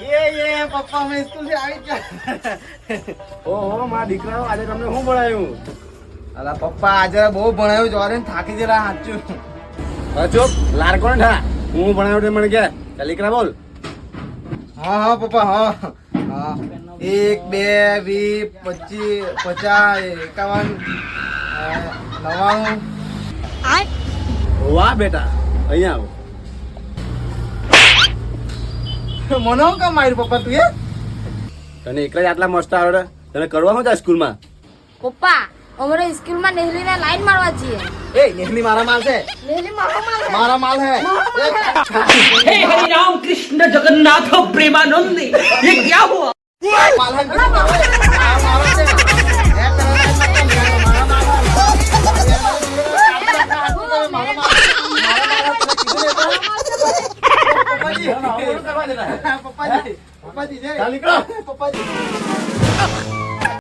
એ એ પપ્પા અમે સ્કૂલથી આવી ગયા. ઓહો મારા દીકરાઓ આજે તમને શું ભણાયું? અલા પપ્પા આજે બહુ ભણાયું જોરે થાકી જરા સાચું હવે ચૂપ લાર કોણ થા હું ભણાવ્યું તે મને કે દીકરા બોલ. હા હા પપ્પા હા હા. એક બે વીસ પચીસ પચાસ એકાવન નવ્વાણું. વાહ બેટા અહીંયા આવો. મને હું કામ માર્યું પપ્પા તું એ તને એકલા જ આટલા મસ્ત આવડે તને કરવા શું જાય સ્કૂલમાં પપ્પા અમારે સ્કૂલમાં નેહલીને લાઈન મારવા છીએ એ નેહલી મારા માલ છે નેહલી મારો માલ છે. મારા માલ હે हे हरि राम कृष्ण जगन्नाथ प्रेमानंद ये क्या हुआ માલ હે પપ્પાજી પપ્પાજી પપ્પાજી જય. ચાલ નીકળો પપ્પાજી